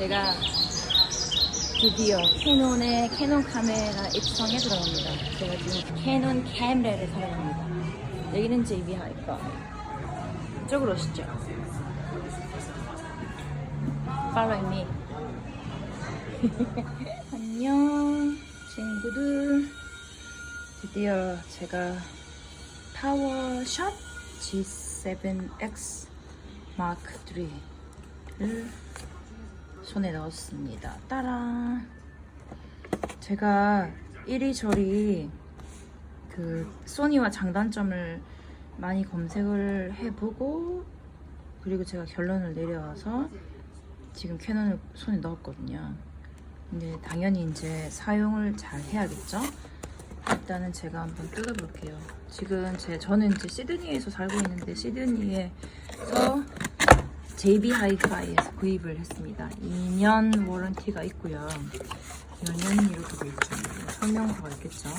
제가 드디어 캐논의 캐논 카메라 입성에 들어갑니다. 제가 지금 캐논 카메라를 사러 갑니다. 여기는 JB 하이퍼. 이쪽으로 오시죠. Follow me. 안녕, 친구들. 드디어 제가 파워샷 G7X 마크 3를 손에 넣었습니다. 따란. 제가 이리저리 그 소니와 장단점을 많이 검색을 해보고 그리고 제가 결론을 내려와서 지금 캐논을 손에 넣었거든요. 근데 당연히 이제 사용을 잘 해야겠죠? 일단은 제가 한번 뜯어볼게요. 지금 제 저는 이제 시드니에서 살고 있는데 시드니에서 JB 하이파이에서 구입을 했습니다. 2년 워런티가 있고요. 열면이 이렇게 돼 있죠. 설명서가 있겠죠.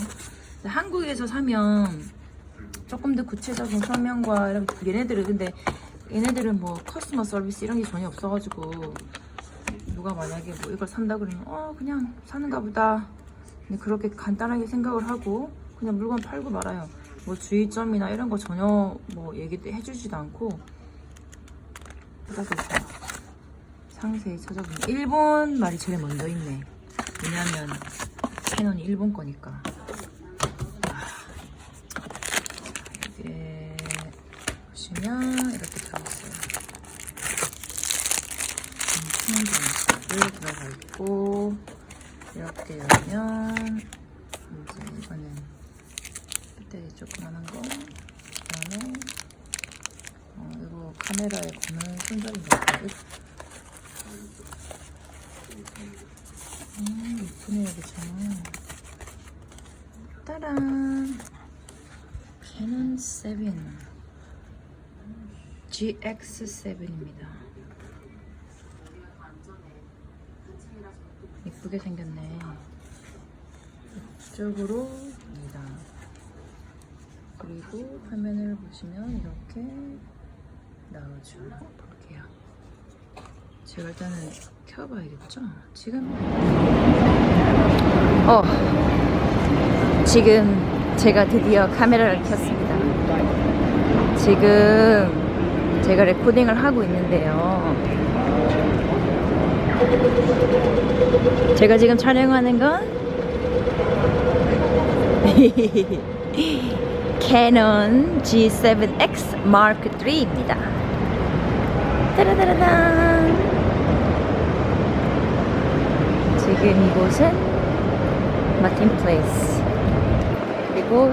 한국에서 사면 조금 더 구체적인 설명과 이런 얘네들은 근데 얘네들은 뭐 커스터머 서비스 이런 게 전혀 없어가지고 누가 만약에 뭐 이걸 산다 그러면 어 그냥 사는가 보다 그렇게 간단하게 생각을 하고 그냥 물건 팔고 말아요 뭐 주의점이나 이런 거 전혀 뭐 얘기도 해주지도 않고 찾아보자. 상세히 찾아보면 일본 말이 제일 먼저 있네. 왜냐면 캐논이 일본 거니까. 이게 보시면 이렇게 들어있어요. 충전식이 들어가 있고 이렇게 열면 이제 이거는 배터리 조그만한 거 그다음에 어, 이거 카메라에 거는 손잡이 같아요. 음, 이쁘네요, 그쵸? 따란! 캐논 7 GX7입니다. 이쁘게 생겼네. 이쪽으로 입니다. 그리고 화면을 보시면 이렇게 나오죠. 볼게요. 제가 일단은 켜봐야겠죠? 지금 어 지금 제가 드디어 카메라를 켰습니다. 지금 제가 레코딩을 하고 있는데요. 제가 지금 촬영하는 건 캐논 G7X Mark II입니다. 따라다라단. 지금 이곳은 마틴 플레이스. 그리고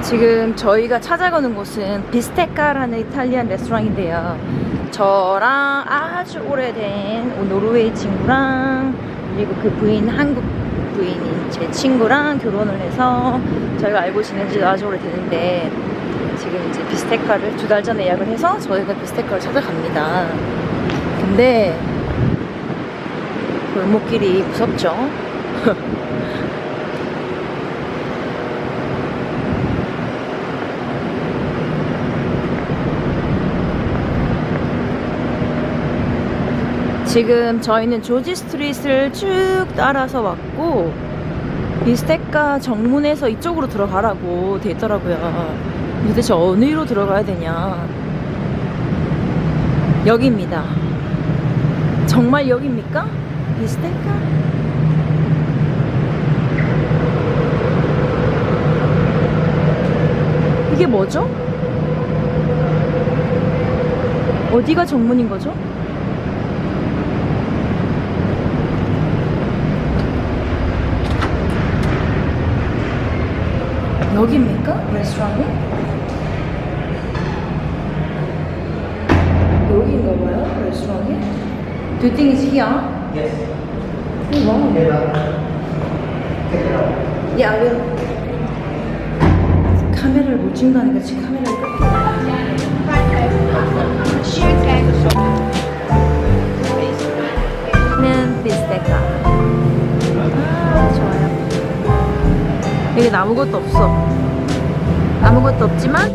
지금 저희가 찾아가는 곳은 비스테카라는 이탈리안 레스토랑인데요. 저랑 아주 오래된 노르웨이 친구랑 그리고 그 부인 한국 부인인 제 친구랑 결혼을 해서 저희가 알고 지낸 지도 아주 오래되는데 지금 이제 비스테카를 두 달 전에 예약을 해서 저희가 비스테카를 찾아갑니다. 근데 골목길이 무섭죠? 지금 저희는 조지 스트릿을 쭉 따라서 왔고 비스테카 정문에서 이쪽으로 들어가라고 돼 있더라고요. 도대체 어디로 들어가야 되냐? 여기입니다. 정말 여기입니까? 비스테카? 이게 뭐죠? 어디가 정문인 거죠? 여기입니까? 레스토랑이? 봐요, 레스토랑이? Do you think it's here? Yes. Oh, wow. Okay, well, take it out. Yeah, I will. 카메라를 못 찍는다니까 지금 카메라를 끌게. 는 비스테카. 아, 좋아요. 여기 아무것도 없어. 아무것도 없지만